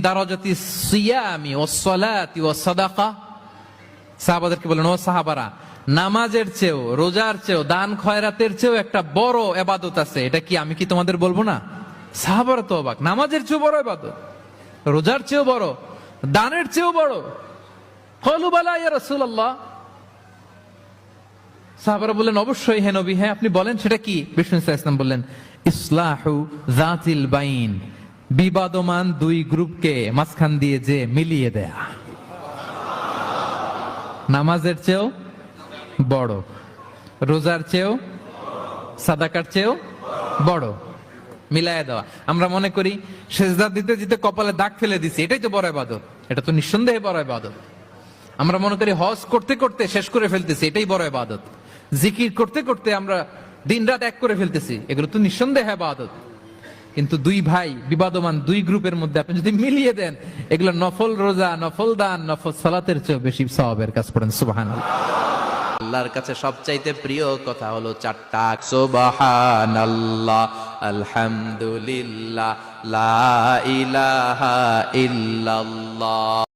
দারাজাতি সিয়ামি ও সলাতি ও সাদাকা। সাহাবাদেরকে বলেন, ও সাহাবারা, নামাজের চেয়েও, রোজার চেয়েও, দান খয়রাতের চেয়েও একটা বড় এবাদত আছে। এটা কি আমি কি তোমাদের বলব না? সাহাবারা তো অবাক। নামাজের চেয়েও বড় এবাদত, রোজার চেয়েও বড়, দানের চেয়েও বড়। কলু বালা ইয়া সাহাবারা অবশ্যই হে নবী হ্যাঁ আপনি বলেন, সেটা কি? বিষ্ণু ইসলাম বললেন, ইসলাহু জাতিল বাইন। বিবাদমান দুই গ্রুপকে মাঝখান দিয়ে যে মিলিয়ে দেয়া। নামাজের চেয়েও বড়। রোজার চেয়েও, সাদাকার চেয়েও বড়। মিলায় দেওয়া। আমরা মনে করি, সেজদা দিতে দিতে কপালে দাগ ফেলে দিছি। এটাই তো বড় ইবাদত। এটা তো নিঃসন্দেহে বড় ইবাদত। আমরা মনে করি, হজ করতে করতে শেষ করে ফেলতেছি। এটাই বড় ইবাদত। জিকির করতে করতে আমরা দিনরাত এক করে ফেলতেছি। এগুলো তো নিঃসন্দেহে ইবাদত। কিন্তু দুই ভাই, বিবাদমান দুই গ্রুপের মধ্যে আপনি যদি মিলিয়ে দেন, এগুলো নফল রোজা, নফল দান, নফল সালাতের চেয়ে বেশি সবাবের কাজ করেন সুবাহান আল্লাহর কাছে সবচাইতে প্রিয় কথা হলো চারটা সুবহানাল্লাহ, আলহামদুলিল্লাহ, লা ইলাহা ইল্লাল্লাহ।